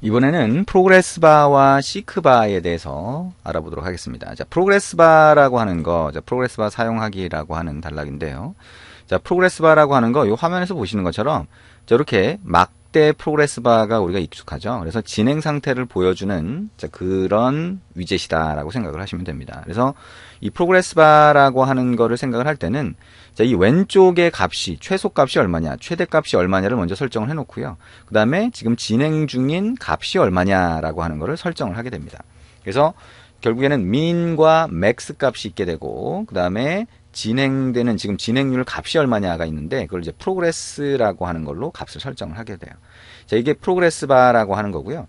이번에는 프로그레스 바와 시크 바에 대해서 알아보도록 하겠습니다. 자, 프로그레스 바라고 하는 거, 자, 프로그레스 바 사용하기라고 하는 단락인데요. 자, 프로그레스 바라고 하는 거, 이 화면에서 보시는 것처럼 저렇게 막 대 프로그레스 바가 우리가 익숙하죠. 그래서 진행 상태를 보여주는 자, 그런 위젯이다라고 생각을 하시면 됩니다. 그래서 이 프로그레스 바라고 하는 거를 생각을 할 때는 자, 이 왼쪽의 값이 최소 값이 얼마냐, 최대 값이 얼마냐를 먼저 설정을 해 놓고요. 그 다음에 지금 진행 중인 값이 얼마냐라고 하는 것을 설정을 하게 됩니다. 그래서 결국에는 민과 맥스 값이 있게 되고 그 다음에 진행되는 지금 진행률 값이 얼마냐가 있는데 그걸 이제 프로그레스라고 하는 걸로 값을 설정을 하게 돼요. 자, 이게 프로그레스 바라고 하는 거고요.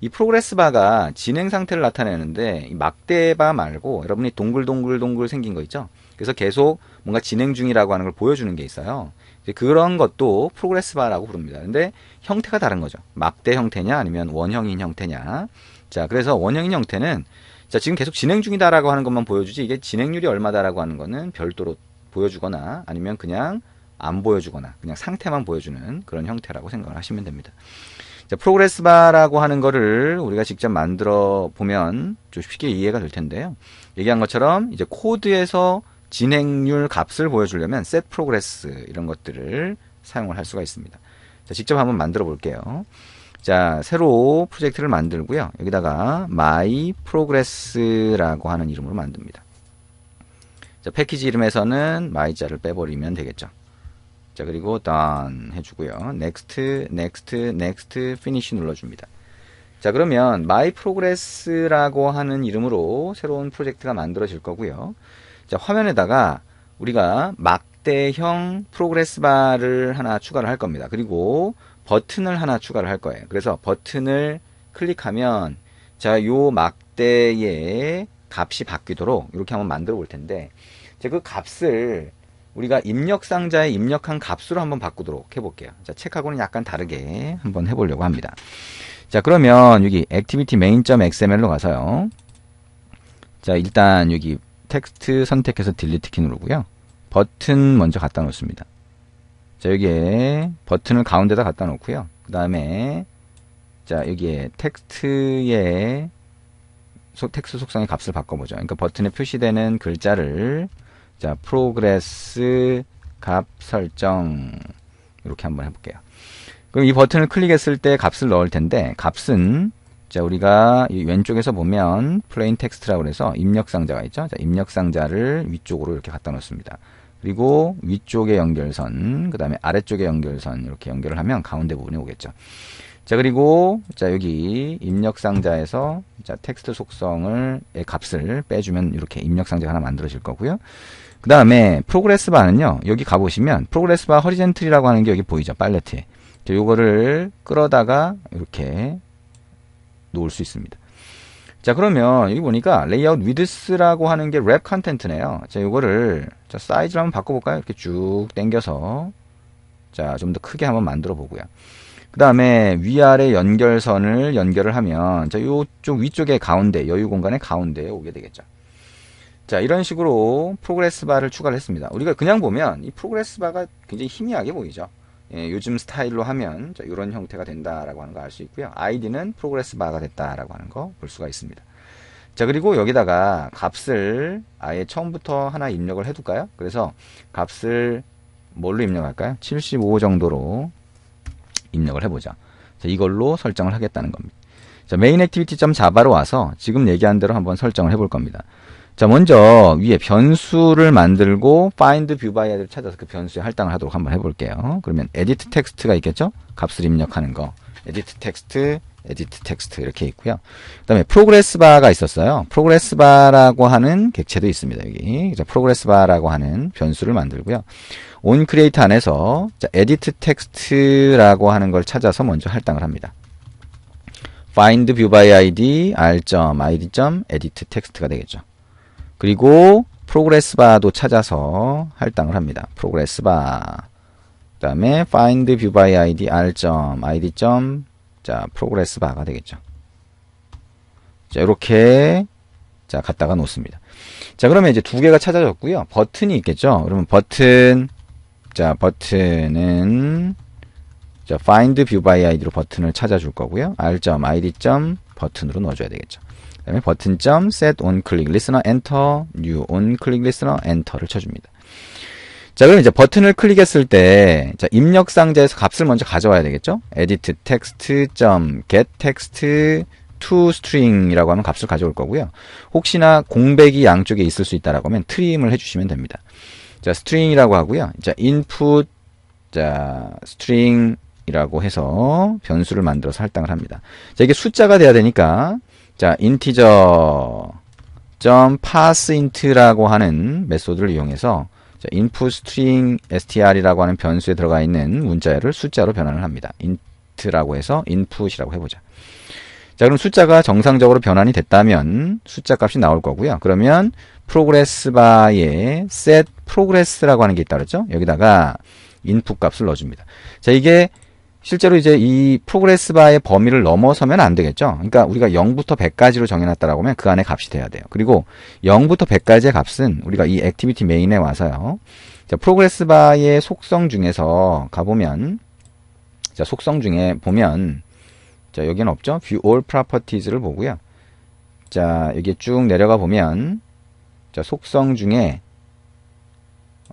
이 프로그레스 바가 진행 상태를 나타내는데 이 막대 바 말고 여러분이 동글동글동글 생긴 거 있죠? 그래서 계속 뭔가 진행 중이라고 하는 걸 보여주는 게 있어요. 그런 것도 프로그레스 바라고 부릅니다. 근데 형태가 다른 거죠. 막대 형태냐 아니면 원형인 형태냐. 자, 그래서 원형인 형태는 자, 지금 계속 진행 중이다라고 하는 것만 보여주지 이게 진행률이 얼마다라고 하는 거는 별도로 보여주거나 아니면 그냥 안 보여주거나 그냥 상태만 보여주는 그런 형태라고 생각을 하시면 됩니다. 자, 프로그레스 바라고 하는 거를 우리가 직접 만들어 보면 좀 쉽게 이해가 될 텐데요. 얘기한 것처럼 이제 코드에서 진행률 값을 보여주려면 set progress 이런 것들을 사용을 할 수가 있습니다. 자, 직접 한번 만들어 볼게요. 자, 새로 프로젝트를 만들고요. 여기다가 my progress라고 하는 이름으로 만듭니다. 자, 패키지 이름에서는 my자를 빼버리면 되겠죠. 자, 그리고 done 해주고요. next, next, next, finish 눌러줍니다. 자, 그러면 my progress라고 하는 이름으로 새로운 프로젝트가 만들어질 거고요. 자, 화면에다가 우리가 막대형 프로그레스 바를 하나 추가를 할 겁니다. 그리고 버튼을 하나 추가를 할 거예요. 그래서 버튼을 클릭하면 자, 요 막대의 값이 바뀌도록 이렇게 한번 만들어 볼 텐데 그 값을 우리가 입력 상자에 입력한 값으로 한번 바꾸도록 해볼게요. 자, 책하고는 약간 다르게 한번 해보려고 합니다. 자, 그러면 여기 activity main.xml로 가서요. 자, 일단 여기 텍스트 선택해서 딜리트 키 누르고요. 버튼 먼저 갖다 놓습니다. 자, 여기에 버튼을 가운데다 갖다 놓고요. 그 다음에 자, 여기에 텍스트의 텍스트 속성의 값을 바꿔보죠. 그러니까 버튼에 표시되는 글자를 자, 프로그레스 값 설정 이렇게 한번 해볼게요. 그럼 이 버튼을 클릭했을 때 값을 넣을 텐데 값은 자, 우리가 왼쪽에서 보면 플레인 텍스트라고 해서 입력 상자가 있죠. 자, 입력 상자를 위쪽으로 이렇게 갖다 놓습니다. 그리고 위쪽의 연결선, 그 다음에 아래쪽의 연결선 이렇게 연결을 하면 가운데 부분이 오겠죠. 자, 그리고 자, 여기 입력 상자에서 자, 텍스트 속성을 의 값을 빼주면 이렇게 입력 상자가 하나 만들어질 거고요. 그 다음에 프로그레스 바는요. 여기 가보시면 프로그레스 바 허리젠틀이라고 하는 게 여기 보이죠. 팔레트에. 자, 요거를 끌어다가 이렇게 놓을 수 있습니다. 자 그러면 여기 보니까 레이아웃 위드스라고 하는 게 랩 컨텐트네요. 자 이거를 자 사이즈를 한번 바꿔볼까요? 이렇게 쭉 당겨서 자 좀 더 크게 한번 만들어 보고요. 그 다음에 위아래 연결선을 연결을 하면 자 요쪽 위쪽에 가운데 여유 공간의 가운데에 오게 되겠죠. 자 이런 식으로 프로그레스 바를 추가를 했습니다. 우리가 그냥 보면 이 프로그레스 바가 굉장히 희미하게 보이죠. 예, 요즘 스타일로 하면 자, 이런 형태가 된다라고 하는 거 알 수 있고요. 아이디는 프로그레스 바가 됐다라고 하는 거 볼 수가 있습니다. 자 그리고 여기다가 값을 아예 처음부터 하나 입력을 해둘까요? 그래서 값을 뭘로 입력할까요? 75 정도로 입력을 해보자. 자, 이걸로 설정을 하겠다는 겁니다. 자, 메인 액티비티.자바로 와서 지금 얘기한 대로 한번 설정을 해볼 겁니다. 자, 먼저 위에 변수를 만들고 find view by 를 찾아서 그 변수에 할당을 하도록 한번 해볼게요. 그러면 edit text가 있겠죠? 값을 입력하는 거. edit text, edit text 이렇게 있고요. 그 다음에 progress bar가 있었어요. progress bar라고 하는 객체도 있습니다. 여기. 자, progress bar라고 하는 변수를 만들고요. on create 안에서 자, edit text라고 하는 걸 찾아서 먼저 할당을 합니다. find view by id r.id.edit text가 되겠죠. 그리고 프로그레스 바도 찾아서 할당을 합니다. 프로그레스 바. 그 다음에 find view by id r id 자 프로그레스 바가 되겠죠. 자 이렇게 자 갖다가 놓습니다. 자 그러면 이제 두 개가 찾아졌고요. 버튼이 있겠죠. 그러면 버튼 자 버튼은 자, find view by id로 버튼을 찾아줄 거고요. r.id. 버튼으로 넣어 줘야 되겠죠. 그 다음에 버튼 점 set on click listener enter new on click listener enter를 쳐줍니다. 자, 그럼 이제 버튼을 클릭했을 때, 자, 입력 상자에서 값을 먼저 가져와야 되겠죠? edit text 점 get text to string이라고 하면 값을 가져올 거고요. 혹시나 공백이 양쪽에 있을 수 있다라고 하면 트림을 해주시면 됩니다. 자, string이라고 하고요. 자, input, 자, string이라고 해서 변수를 만들어서 할당을 합니다. 자, 이게 숫자가 돼야 되니까, 자, integer 점 parseint라고 하는 메소드를 이용해서 자, input string str이라고 하는 변수에 들어가 있는 문자를 숫자로 변환을 합니다. int라고 해서 input이라고 해보자. 자, 그럼 숫자가 정상적으로 변환이 됐다면 숫자 값이 나올 거고요. 그러면 progress bar에 set progress라고 하는 게 있다 그랬죠? 여기다가 input 값을 넣어줍니다. 자, 이게 실제로 이제 이 프로그레스 바의 범위를 넘어서면 안 되겠죠. 그러니까 우리가 0부터 100까지로 정해놨다라고 하면 그 안에 값이 돼야 돼요. 그리고 0부터 100까지의 값은 우리가 이 액티비티 메인에 와서요. 자, 프로그레스 바의 속성 중에서 가보면 자, 속성 중에 보면 자, 여기는 없죠. View All Properties를 보고요. 자, 여기 쭉 내려가 보면 자, 속성 중에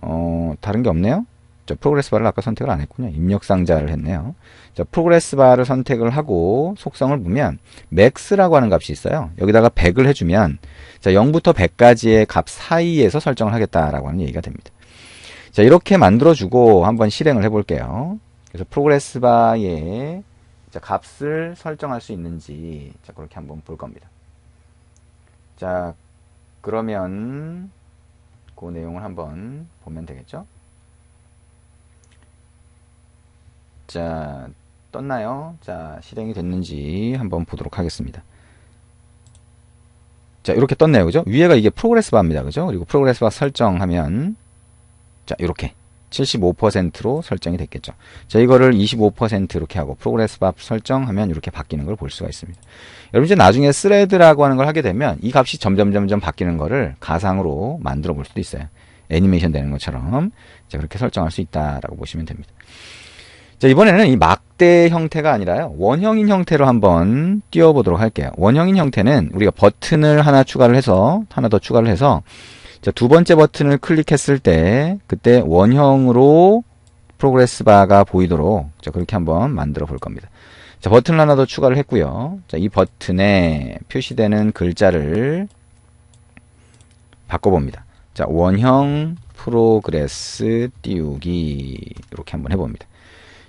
어, 다른 게 없네요. 자, 프로그레스 바를 아까 선택을 안 했군요. 입력 상자를 했네요. 자, 프로그레스 바를 선택을 하고 속성을 보면 max라고 하는 값이 있어요. 여기다가 100을 해주면 자, 0부터 100까지의 값 사이에서 설정을 하겠다라고 하는 얘기가 됩니다. 자, 이렇게 만들어주고 한번 실행을 해볼게요. 그래서 프로그레스 자, 값을 설정할 수 있는지 자, 그렇게 한번 볼 겁니다. 자, 그러면 그 내용을 한번 보면 되겠죠? 자, 떴나요? 자, 실행이 됐는지 한번 보도록 하겠습니다. 자, 이렇게 떴네요. 그죠? 위에가 이게 프로그레스 바입니다. 그죠? 그리고 프로그레스 바 설정하면 자, 이렇게 75%로 설정이 됐겠죠. 자, 이거를 25% 이렇게 하고 프로그레스 바 설정하면 이렇게 바뀌는 걸 볼 수가 있습니다. 여러분 이제 나중에 스레드라고 하는 걸 하게 되면 이 값이 점점 점점 바뀌는 거를 가상으로 만들어 볼 수도 있어요. 애니메이션 되는 것처럼 자, 그렇게 설정할 수 있다라고 보시면 됩니다. 자, 이번에는 이 막대 형태가 아니라요. 원형인 형태로 한번 띄워보도록 할게요. 원형인 형태는 우리가 버튼을 하나 추가를 해서, 하나 더 추가를 해서, 자, 두 번째 버튼을 클릭했을 때, 그때 원형으로 프로그레스 바가 보이도록, 자, 그렇게 한번 만들어 볼 겁니다. 자, 버튼을 하나 더 추가를 했고요. 자, 이 버튼에 표시되는 글자를 바꿔봅니다. 자, 원형 프로그레스 띄우기, 이렇게 한번 해봅니다.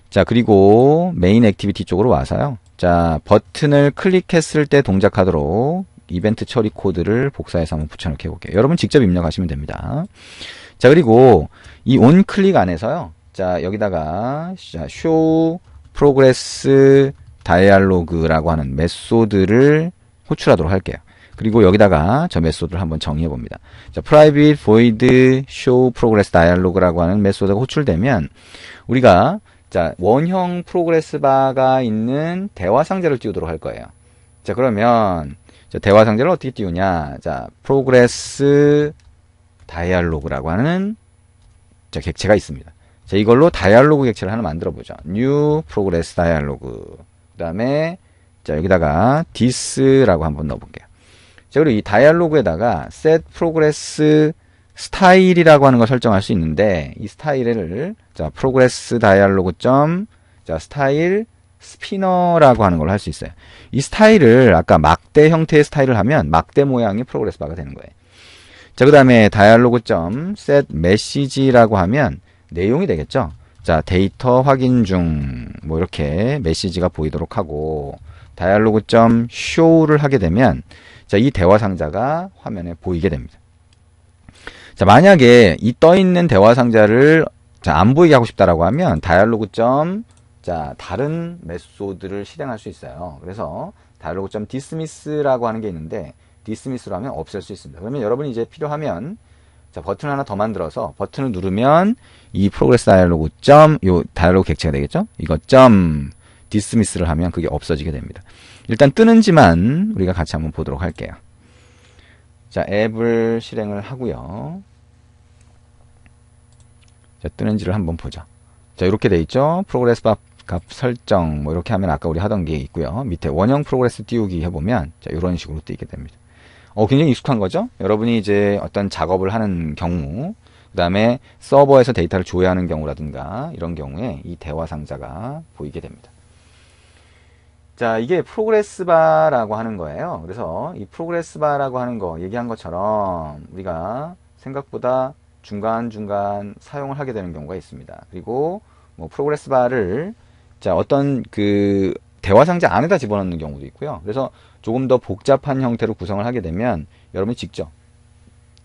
자, 그리고 메인 액티비티 쪽으로 와서요. 자, 버튼을 클릭했을 때 동작하도록 이벤트 처리 코드를 복사해서 한번 붙여넣기 해볼게요. 여러분 직접 입력하시면 됩니다. 자, 그리고 이 온 클릭 안에서요. 자, 여기다가 자, show progress dialog라고 하는 메소드를 호출하도록 할게요. 그리고 여기다가 저 메소드를 한번 정의해 봅니다. 자, private void show progress dialog라고 하는 메소드가 호출되면 우리가 자, 원형 프로그레스 바가 있는 대화 상자를 띄우도록 할 거예요. 자, 그러면 자, 대화 상자를 어떻게 띄우냐? 자, 프로그레스 다이알로그라고 하는 자, 객체가 있습니다. 자, 이걸로 다이알로그 객체를 하나 만들어 보죠. new progress dialog. 그다음에 자, 여기다가 this라고 한번 넣어 볼게요. 자, 그리고 이 다이알로그에다가 set progress 스타일이라고 하는 걸 설정할 수 있는데 이 스타일을 자 프로그레스 다이알로그 점 자 스타일 스피너라고 하는 걸 할 수 있어요. 이 스타일을 아까 막대 형태의 스타일을 하면 막대 모양의 프로그레스 바가 되는 거예요. 자 그 다음에 다이알로그 점 set 메시지라고 하면 내용이 되겠죠. 자 데이터 확인 중 뭐 이렇게 메시지가 보이도록 하고 다이알로그 점 show를 하게 되면 자 이 대화 상자가 화면에 보이게 됩니다. 자, 만약에 이 떠 있는 대화 상자를 자, 안 보이게 하고 싶다라고 하면 다이얼로그 점 자, 다른 메소드를 실행할 수 있어요. 그래서 다이얼로그 점 디스미스라고 하는 게 있는데 디스미스로 하면 없앨 수 있습니다. 그러면 여러분이 이제 필요하면 자, 버튼 하나 더 만들어서 버튼을 누르면 이 프로그레스 다이얼로그 점 요 다이얼로그 객체가 되겠죠? 이거 점 디스미스를 하면 그게 없어지게 됩니다. 일단 뜨는지만 우리가 같이 한번 보도록 할게요. 자, 앱을 실행을 하고요. 자, 뜨는지를 한번 보죠. 자, 이렇게 돼 있죠. 프로그레스 바값 설정 뭐 이렇게 하면 아까 우리 하던 게 있고요. 밑에 원형 프로그레스 띄우기 해보면 자 이런 식으로 뜨게 됩니다. 어 굉장히 익숙한 거죠. 여러분이 이제 어떤 작업을 하는 경우 그 다음에 서버에서 데이터를 조회하는 경우라든가 이런 경우에 이 대화 상자가 보이게 됩니다. 자, 이게 프로그레스 바라고 하는 거예요. 그래서 이 프로그레스 바라고 하는 거 얘기한 것처럼 우리가 생각보다 중간중간 사용을 하게 되는 경우가 있습니다. 그리고 뭐 프로그레스 바를 자, 어떤 그 대화 상자 안에다 집어넣는 경우도 있고요. 그래서 조금 더 복잡한 형태로 구성을 하게 되면 여러분이 직접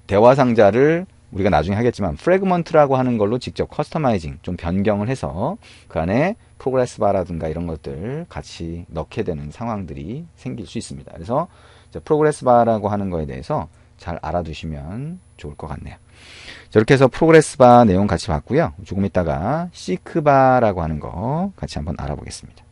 대화 상자를 우리가 나중에 하겠지만 프레그먼트라고 하는 걸로 직접 커스터마이징 좀 변경을 해서 그 안에 프로그레스 바라든가 이런 것들 같이 넣게 되는 상황들이 생길 수 있습니다. 그래서 프로그레스 바라고 하는 거에 대해서 잘 알아두시면 좋을 것 같네요. 이렇게 해서 프로그레스 바 내용 같이 봤고요. 조금 있다가 시크 바라고 하는 거 같이 한번 알아보겠습니다.